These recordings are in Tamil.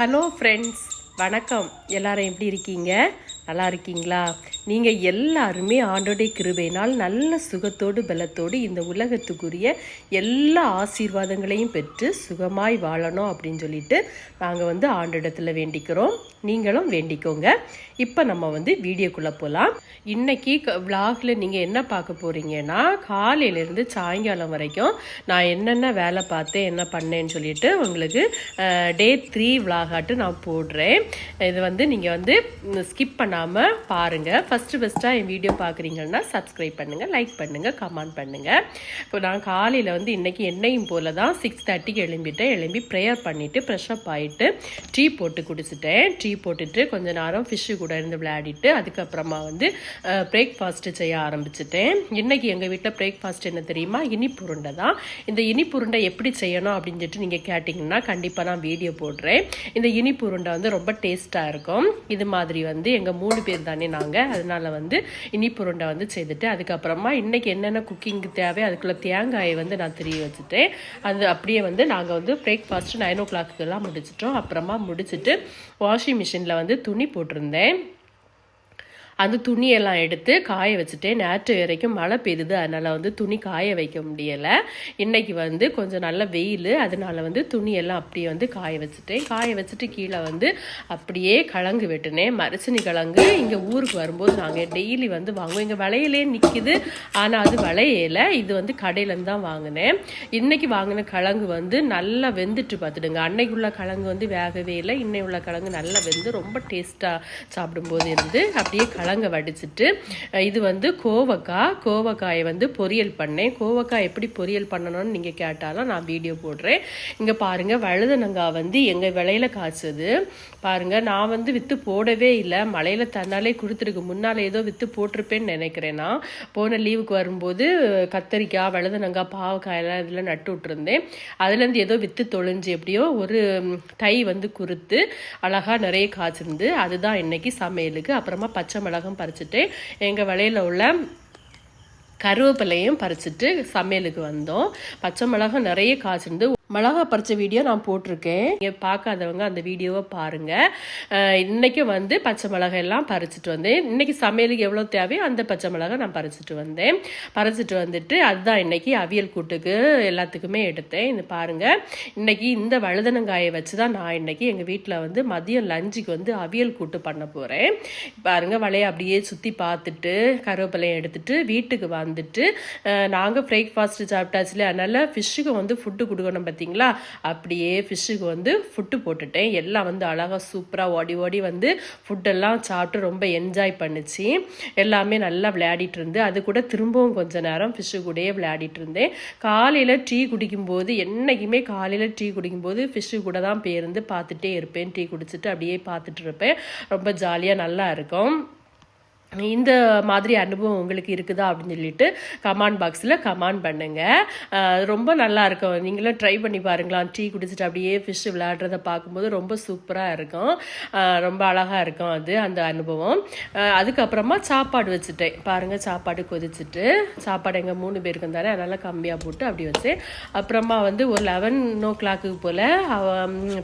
ஹலோ ஃப்ரெண்ட்ஸ் வணக்கம். எல்லாரும் எப்படி இருக்கீங்க? நல்லா இருக்கீங்களா? நீங்கள் எல்லாருமே ஆண்டோடைய கிருபையினால் நல்ல சுகத்தோடு பலத்தோடு இந்த உலகத்துக்குரிய எல்லா ஆசீர்வாதங்களையும் பெற்று சுகமாய் வாழணும் அப்படின்னு சொல்லிட்டு நாங்கள் வந்து ஆண்டிடத்தில் வேண்டிக்கிறோம். நீங்களும் வேண்டிக்கோங்க. இப்போ நம்ம வந்து வீடியோக்குள்ளே போகலாம் இன்னைக்கு விலாகில் நீங்கள் என்ன பார்க்க போகிறீங்கன்னா காலையிலேருந்து சாயங்காலம் வரைக்கும் நான் என்னென்ன வேலை பார்த்தேன் என்ன பண்ணேன்னு சொல்லிட்டு உங்களுக்கு டே த்ரீ விலாகாட்டு நான் போடுறேன். இது வந்து நீங்கள் வந்து ஸ்கிப் பண்ணாமல் பாருங்கள் ஃபஸ்ட்டு ஃபஸ்ட்டாக என் வீடியோ பார்க்குறீங்கன்னா சப்ஸ்கிரைப் பண்ணுங்கள் லைக் பண்ணுங்கள் கமெண்ட் பண்ணுங்கள் இப்போ நான் காலையில் வந்து இன்றைக்கி என்னையும் போல் தான் சிக்ஸ் தேர்ட்டிக்கு எழும்பிட்டேன். எழும்பி ப்ரேயர் பண்ணிவிட்டு ஃப்ரெஷ்அப் ஆகிட்டு டீ போட்டு குடிச்சிட்டேன். டீ போட்டுட்டு கொஞ்ச நேரம் ஃபிஷ்ஷு கூட இருந்து விளையாடிட்டு அதுக்கப்புறமா வந்து பிரேக்ஃபாஸ்ட்டு செய்ய ஆரம்பிச்சிட்டேன். இன்றைக்கி எங்கள் வீட்டில் பிரேக்ஃபாஸ்ட் என்ன தெரியுமா? இனிப்பு உருண்டை தான். இந்த இனிப்பு உருண்டை எப்படி செய்யணும் அப்படின்னு சொல்லிட்டு நீங்கள் கேட்டிங்கன்னா கண்டிப்பாக நான் வீடியோ போடுறேன். இந்த இனிப்பு உருண்டை வந்து ரொம்ப டேஸ்ட்டாக இருக்கும். இது மாதிரி வந்து எங்கள் மூணு பேர் தானே நாங்கள் அதனால் வந்து இனிப்பு உருண்டை வந்து செய்துட்டு அதுக்கப்புறமா இன்றைக்கி என்னென்ன குக்கிங்க்கு தேவை அதுக்குள்ளே தேங்காயை வந்து நான் திரிய வச்சுட்டேன். அது அப்படியே வந்து நாங்கள் வந்து பிரேக்ஃபாஸ்ட்டு நைன் ஓ கிளாக்குக்கெல்லாம் முடிச்சிட்டோம். அப்புறமா முடிச்சுட்டு வாஷிங் மிஷினில் வந்து துணி போட்டிருந்தேன். அந்த துணியெல்லாம் எடுத்து காய வச்சுட்டேன். நேற்று வரைக்கும் மழை பெய்யுது அதனால் வந்து துணி காய வைக்க முடியலை. இன்றைக்கி வந்து கொஞ்சம் நல்ல வெயில். அதனால வந்து துணியெல்லாம் அப்படியே வந்து காய வச்சுட்டேன். காய வச்சுட்டு கீழே வந்து அப்படியே கிழங்கு வெட்டினேன். மரச்சினி கிழங்கு இங்கே ஊருக்கு வரும்போது நாங்கள் டெய்லி வந்து வாங்குவோம். இங்கே விளையிலே நிற்கிது ஆனால் அது விளையலை இது வந்து கடையிலேருந்து தான் வாங்கினேன். இன்றைக்கி வாங்கின கிழங்கு வந்து நல்லா வெந்துட்டு பார்த்துடுங்க. அன்னைக்கு உள்ள கிழங்கு வந்து வேகவே இல்லை. இன்னை உள்ள கிழங்கு நல்லா வெந்து ரொம்ப டேஸ்ட்டாக சாப்பிடும்போது இருந்து அப்படியே கிழங்க வடிச்சிட்டு இது வந்து கோவக்காய். கோவக்காயை வந்து பொரியல் பண்ணேன். கோவக்காய் எப்படி பொரியல் பண்ணணும்னு நீங்கள் கேட்டாலும் நான் வீடியோ போடுறேன். இங்கே பாருங்கள் வழுதனங்காய் வந்து எங்கள் விலையில் காய்ச்சது. பாருங்கள் நான் வந்து விற்று போடவே இல்லை. மழையில் தன்னாலே கொடுத்துருக்கு. முன்னால் ஏதோ விற்று போட்டிருப்பேன்னு நினைக்கிறேன் நான். போன லீவுக்கு வரும்போது கத்தரிக்காய் வழுதனங்காய் பாவக்காயெல்லாம் இதில் நட்டு விட்டுருந்தேன். அதுலேருந்து ஏதோ விற்று தொழிஞ்சு எப்படியோ ஒரு டை தை வந்து குறுத்து அழகாக நிறைய காய்ச்சிருந்து அதுதான் இன்னைக்கு சமையலுக்கு. அப்புறமா பச்சை மிளகும் பறிச்சுட்டு எங்கள் வலையில் உள்ள கருவேப்பிலையும் பறிச்சுட்டு சமையலுக்கு வந்தோம். பச்சை மிளகாய் நிறைய காய்ச்சிருந்து மிளகா பறிச்ச வீடியோ நான் போட்டிருக்கேன். நீங்கள் பார்க்காதவங்க அந்த வீடியோவை பாருங்கள் இன்றைக்கி வந்து பச்சை மிளகாய் எல்லாம் பறிச்சிட்டு வந்தேன். இன்றைக்கி சமையலுக்கு எவ்வளோ தேவையோ அந்த பச்சை மிளகாய் நான் பறிச்சுட்டு வந்தேன். பறிச்சிட்டு வந்துட்டு அதுதான் இன்றைக்கி அவியல் கூட்டுக்கு எல்லாத்துக்குமே எடுத்தேன். இது பாருங்கள் இன்றைக்கி இந்த வழுதனங்காயை வச்சு தான் நான் இன்னைக்கு எங்கள் வீட்டில் வந்து மதியம் லஞ்சுக்கு வந்து அவியல் கூட்டு பண்ண போகிறேன் பாருங்கள் வலையை அப்படியே சுற்றி பார்த்துட்டு கருவேப்பிலையும் எடுத்துட்டு வீட்டுக்கு வந்துட்டு நாங்கள் பிரேக்ஃபாஸ்ட்டு சாப்பிட்டாச்சுல அதனால் ஃபிஷ்ஷுக்கு வந்து ஃபுட்டு கொடுக்கணும் பார்த்தீங்களா அப்படியே ஃபிஷ்ஷுக்கு வந்து ஃபுட்டு போட்டுட்டேன். எல்லாம் வந்து அழகாக சூப்பராக ஓடி ஓடி வந்து ஃபுட்டெல்லாம் சாப்பிட்டு ரொம்ப என்ஜாய் பண்ணுச்சு. எல்லாமே நல்லா விளையாடிட்டு இருந்து அது கூட திரும்பவும் கொஞ்ச நேரம் ஃபிஷ்ஷு கூடயே விளையாடிட்டு இருந்தேன். காலையில் டீ குடிக்கும்போது என்றைக்குமே காலையில் டீ குடிக்கும்போது ஃபிஷ்ஷு கூட தான் பேருந்து பார்த்துட்டே இருப்பேன். டீ குடிச்சிட்டு அப்படியே பார்த்துட்டு இருப்பேன். ரொம்ப ஜாலியாக நல்லா இருக்கும். இந்த மாதிரி அனுபவம் உங்களுக்கு இருக்குதா அப்படின்னு சொல்லிட்டு கமெண்ட் பாக்ஸில் கமெண்ட் பண்ணுங்கள் ரொம்ப நல்லா இருக்கும். நீங்களும் ட்ரை பண்ணி பாருங்களா டீ குடிச்சிட்டு அப்படியே ஃபிஷ் விளையாடுறத பார்க்கும்போது ரொம்ப சூப்பராக இருக்கும். ரொம்ப அழகாக இருக்கும் அது அந்த அனுபவம். அதுக்கப்புறமா சாப்பாடு வச்சுட்டேன். பாருங்கள் சாப்பாடு கொதிச்சுட்டு சாப்பாடு எங்கள் மூணு பேருக்கும் தானே அதனால் கம்மியாக போட்டு அப்படி வச்சேன் அப்புறமா வந்து ஒரு லெவன் ஓ கிளாக்கு போல் அவ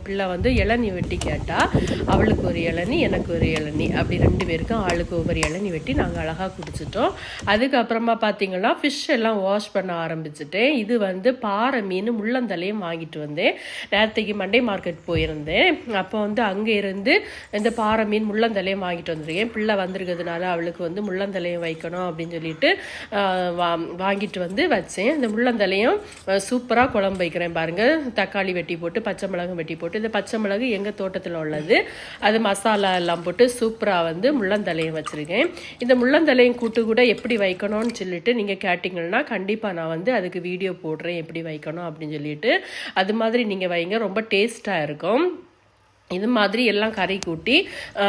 பிள்ளை வந்து இளநி வெட்டி கேட்டால் அவளுக்கு ஒரு இளநி எனக்கு ஒரு இளநி. அப்படி ரெண்டு பேருக்கும் ஆளுக்கு ஒவ்வொரு இளநி வெட்டி நாங்கள் அழகாக குடிச்சிட்டோம். அதுக்கப்புறமா பார்த்தீங்கன்னா ஃபிஷ் எல்லாம் வாஷ் பண்ண ஆரம்பிச்சிட்டேன். இது வந்து பாறை மீன் முள்ளந்தலையும் வாங்கிட்டு வந்தேன். நேரத்தைக்கு மண்டே மார்க்கெட் போயிருந்தேன். அப்போ வந்து அங்கே இருந்து இந்த பாறை மீன் முள்ளந்தலையும் வாங்கிட்டு வந்திருக்கேன். பிள்ளை வந்திருக்கிறதுனால அவளுக்கு வந்து முள்ளந்தலையும் வைக்கணும் அப்படின்னு சொல்லிட்டு வா- வாங்கிட்டு வந்து வச்சேன். இந்த முள்ளந்தலையும் சூப்பராக குழம்பு வைக்கிறேன் பாருங்கள் தக்காளி வெட்டி போட்டு பச்சை மிளகு வெட்டி போட்டு இந்த பச்சை மிளகு எங்கள் தோட்டத்தில் உள்ளது. அது மசாலா எல்லாம் போட்டு சூப்பராக வந்து முள்ளந்தலையும் வச்சுருக்கேன். இந்த முள்ளந்தலையும் கூட்டு கூட எப்படி வைக்கணும்னு சொல்லிட்டு நீங்கள் கேட்டிங்கன்னா கண்டிப்பாக நான் வந்து அதுக்கு வீடியோ போடுறேன் எப்படி வைக்கணும் அப்படின்னு சொல்லிட்டு. அது மாதிரி நீங்கள் வைங்க ரொம்ப டேஸ்ட்டாக இருக்கும். இது மாதிரி எல்லாம் கரை கூட்டி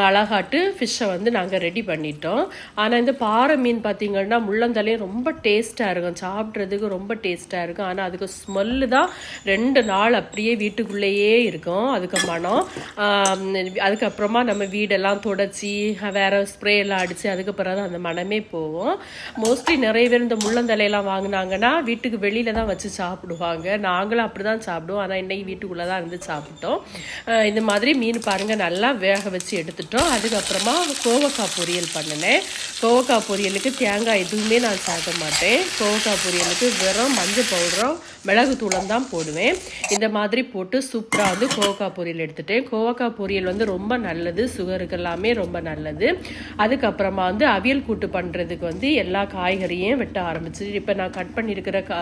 அழகாட்டு ஃபிஷ்ஷை வந்து நாங்கள் ரெடி பண்ணிட்டோம். ஆனால் இந்த பாறை மீன் பார்த்தீங்கன்னா முள்ளந்தலையும் ரொம்ப டேஸ்ட்டாக இருக்கும். சாப்பிட்றதுக்கு ரொம்ப டேஸ்ட்டாக இருக்கும். ஆனால் அதுக்கு ஸ்மெல்லு தான் ரெண்டு நாள் அப்படியே வீட்டுக்குள்ளேயே இருக்கும். அதுக்கு மனம் அதுக்கப்புறமா நம்ம வீடெல்லாம் தொடச்சி வேறு ஸ்ப்ரே எல்லாம் அடித்து அதுக்கு பிறகு தான் அந்த மனமே போகும். மோஸ்ட்லி நிறைய பேர் இந்த முள்ளந்தலையெல்லாம் வாங்கினாங்கன்னா வீட்டுக்கு வெளியில் தான் வச்சு சாப்பிடுவாங்க. நாங்களும் அப்படி தான் சாப்பிடுவோம். ஆனால் இன்றைக்கி வீட்டுக்குள்ளே தான் இருந்து சாப்பிட்டோம். இந்த மாதிரி மாதிரி மீன் பாருங்கள் நல்லா வேக வச்சு எடுத்துட்டோம். அதுக்கப்புறமா கோவக்காய் பொரியல் பண்ணினேன். கோவக்காய் பொரியலுக்கு தேங்காய் எதுவுமே நான் சாப்பிட மாட்டேன். கோவக்காய் பொரியலுக்கு வெறும் மஞ்சள் பவுடரும் மிளகு தூளம் தான் போடுவேன். இந்த மாதிரி போட்டு சூப்பராக வந்து கோவக்காய் பொரியல் எடுத்துட்டேன் கோவக்காய் பொரியல் வந்து ரொம்ப நல்லது சுகருக்கு எல்லாமே ரொம்ப நல்லது. அதுக்கப்புறமா வந்து அவியல் கூட்டு பண்ணுறதுக்கு வந்து எல்லா காய்கறியும் வெட்ட ஆரம்பிச்சு இப்போ நான் கட் பண்ணியிருக்கிற கா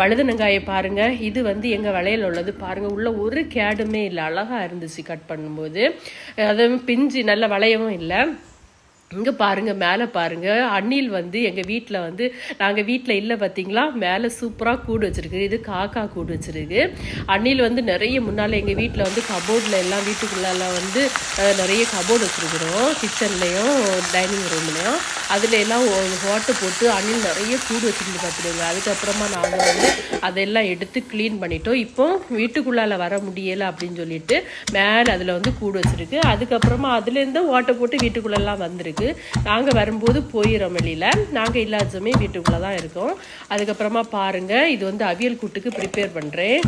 வழுதனங்காயை பாருங்கள் இது வந்து எங்கள் வளையல் உள்ளது பாருங்கள் உள்ள ஒரு கேடுமே இல்லை அழகாக இருந்துச்சு கட் பண்ணும்போது. அதுவும் பிஞ்சு நல்ல வளையவும் இல்லை. இங்கே பாருங்கள் மேலே பாருங்கள் அண்ணில் வந்து எங்கள் வீட்டில் வந்து நாங்கள் வீட்டில் இல்லை பார்த்தீங்களா மேலே சூப்பராக கூடு வச்சுருக்கு. இது காக்கா கூடு வச்சுருக்கு. அண்ணில் வந்து நிறைய முன்னால் எங்கள் வீட்டில் வந்து கபோர்டில் எல்லாம் வீட்டுக்குள்ளெல்லாம் வந்து நிறைய கபோர்டு வச்சுருக்குறோம். கிச்சன்லேயும் டைனிங் ரூம்லேயும் அதில் எல்லாம் ஓட்டை போட்டு அணில் நிறைய கூடு வச்சுருந்து பார்த்துருங்க அதுக்கப்புறமா நாங்கள் வந்து அதெல்லாம் எடுத்து க்ளீன் பண்ணிட்டோம். இப்போ வீட்டுக்குள்ளால வர முடியலை அப்படின்னு சொல்லிட்டு மேலே அதில் வந்து கூடு வச்சுருக்கு. அதுக்கப்புறமா அதுலேருந்து ஓட்டை போட்டு வீட்டுக்குள்ளெல்லாம் வந்திருக்கு. நாங்கள் வரும்போது போயிடும் வெளியில். நாங்கள் இல்லாத சமயம் வீட்டுக்குள்ளே தான் இருக்கோம். அதுக்கப்புறமா பாருங்கள் இது வந்து அவியல் கூட்டுக்கு ப்ரிப்பேர் பண்ணுறேன்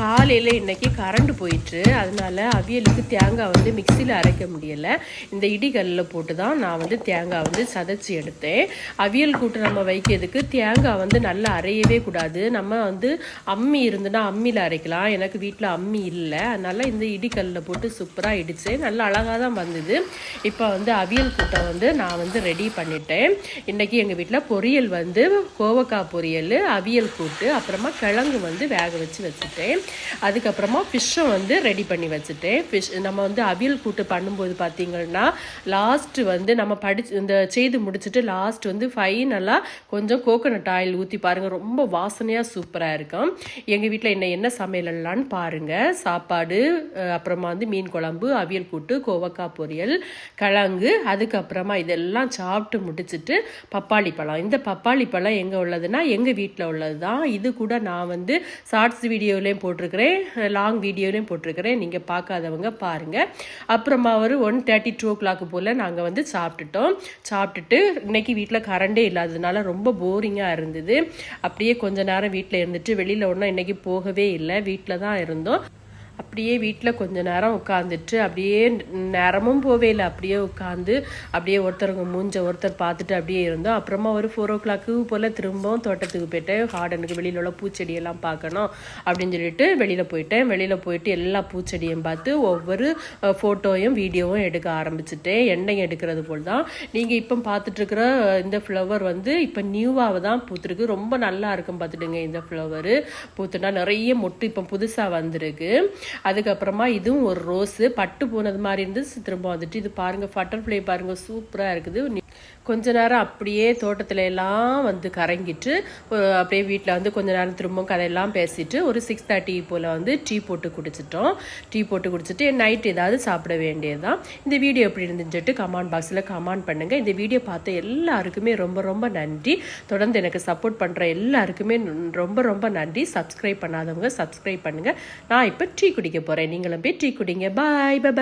காலையில் இன்றைக்கி கரண்ட் போயிட்டு அதனால் அவியலுக்கு தேங்காய் வந்து மிக்சியில் அரைக்க முடியலை. இந்த இடிகல்லில் போட்டு தான் நான் வந்து தேங்காய் வந்து சதைச்சி எடுத்தேன். அவியல் கூட்டு நம்ம வைக்கிறதுக்கு தேங்காய் வந்து நல்லா அரையவே கூடாது. நம்ம வந்து அம்மி இருந்துன்னா அம்மியில் அரைக்கலாம். எனக்கு வீட்டில் அம்மி இல்லை. அதனால் இந்த இடிகல்லில் போட்டு சூப்பராக இடித்தேன் நல்லா அழகாக தான் வந்தது. இப்போ வந்து அவியல் கூட்டை வந்து நான் வந்து ரெடி பண்ணிட்டேன். இன்றைக்கி எங்கள் வீட்டில் பொரியல் வந்து கோவக்காய் பொரியல் அவியல் கூட்டு அப்புறமா கிழங்கு வந்து வேக வச்சு வச்சுட்டேன். அதுக்கப்புறமா ஃபிஷ்ஷை வந்து ரெடி பண்ணி வச்சுட்டேன். ஃபிஷ் நம்ம வந்து அவியல் கூட்டு பண்ணும்போது பார்த்தீங்கன்னா லாஸ்ட்டு வந்து நம்ம படிச்சு இந்த செய்து முடிச்சுட்டு லாஸ்ட் வந்து ஃபைனலாக கொஞ்சம் கோகோனட் ஆயில் ஊற்றி பாருங்கள் ரொம்ப வாசனையாக சூப்பராக இருக்கும். எங்கள் வீட்டில் என்ன என்ன சமையலான்னு பாருங்கள் சாப்பாடு அப்புறமா வந்து மீன் குழம்பு அவியல் கூட்டு கோவக்காய் பொரியல் கிழங்கு அதுக்கப்புறமா இதெல்லாம் சாப்பிட்டு முடிச்சிட்டு பப்பாளி பழம். இந்த பப்பாளி பழம் எங்கே உள்ளதுன்னா எங்கள் வீட்டில் உள்ளது தான் இது கூட நான் வந்து ஷார்ட்ஸ் வீடியோலேயும் போட்டு போட்டிருக்கிறேன். லாங் வீடியோலையும் போட்டிருக்கிறேன். நீங்கள் பார்க்காதவங்க பாருங்கள் அப்புறமா ஒரு one thirty two o'clock போல் நாங்கள் வந்து சாப்பிட்டுட்டோம். சாப்பிட்டுட்டு இன்னைக்கு வீட்டில் கரண்டே இல்லாததுனால ரொம்ப போரிங்காக இருந்தது. அப்படியே கொஞ்ச நேரம் வீட்டில் இருந்துட்டு வெளியில் ஒன்றும் இன்றைக்கி போகவே இல்லை. வீட்டில் தான் இருந்தோம். அப்படியே வீட்டில் கொஞ்ச நேரம் உட்காந்துட்டு அப்படியே நேரமும் போவே இல்லை அப்படியே உட்காந்து அப்படியே ஒருத்தருங்க மூஞ்ச ஒருத்தர் பார்த்துட்டு அப்படியே இருந்தோம். அப்புறமா ஒரு ஃபோர் ஓ கிளாக்கு போல் திரும்பவும் தோட்டத்துக்கு போயிட்டு கார்டனுக்கு வெளியில் உள்ள பூச்செடியெல்லாம் பார்க்கணும் அப்படின்னு சொல்லிட்டு வெளியில் போயிட்டேன். வெளியில் போயிட்டு எல்லா பூச்செடியும் பார்த்து ஒவ்வொரு ஃபோட்டோயும் வீடியோவும் எடுக்க ஆரம்பிச்சிட்டேன். எண்ணெய் எடுக்கிறது போல் தான் நீங்கள் இப்போ பார்த்துட்ருக்குற இந்த ஃப்ளவர் வந்து இப்போ நியூவாக தான் பூத்துருக்கு. ரொம்ப நல்லா இருக்கும் பார்த்துடுங்க இந்த ஃப்ளவரு பூத்துனா நிறைய மொட்டு இப்போ புதுசாக வந்திருக்கு. அதுக்கப்புறமா இதுவும் ஒரு ரோஸு பட்டு போனது மாதிரி இருந்து திரும்ப வந்துட்டு இது பாருங்க பட்டர்ஃப்ளை பாருங்க சூப்பராக இருக்குது. கொஞ்ச நேரம் அப்படியே தோட்டத்துல எல்லாம் வந்து கறங்கிட்டு அப்படியே வீட்டில் வந்து கொஞ்ச நேரம் திரும்ப கதையெல்லாம் பேசிட்டு ஒரு சிக்ஸ் தேர்ட்டி போல் வந்து டீ போட்டு குடிச்சிட்டோம். டீ போட்டு குடிச்சிட்டு நைட் ஏதாவது சாப்பிட வேண்டியது தான் இந்த வீடியோ எப்படி இருந்துச்சுட்டு கமெண்ட் பாக்ஸில் கமெண்ட் பண்ணுங்கள் இந்த வீடியோ பார்த்த எல்லாருக்குமே ரொம்ப ரொம்ப நன்றி. தொடர்ந்து எனக்கு சப்போர்ட் பண்ணுற எல்லாருக்குமே ரொம்ப ரொம்ப நன்றி. சப்ஸ்கிரைப் பண்ணாதவங்க சப்ஸ்கிரைப் பண்ணுங்கள் நான் இப்போ டீ குடிக்க போகிறேன் நீங்களும் போய் டீ குடிங்க. பாய் பாய்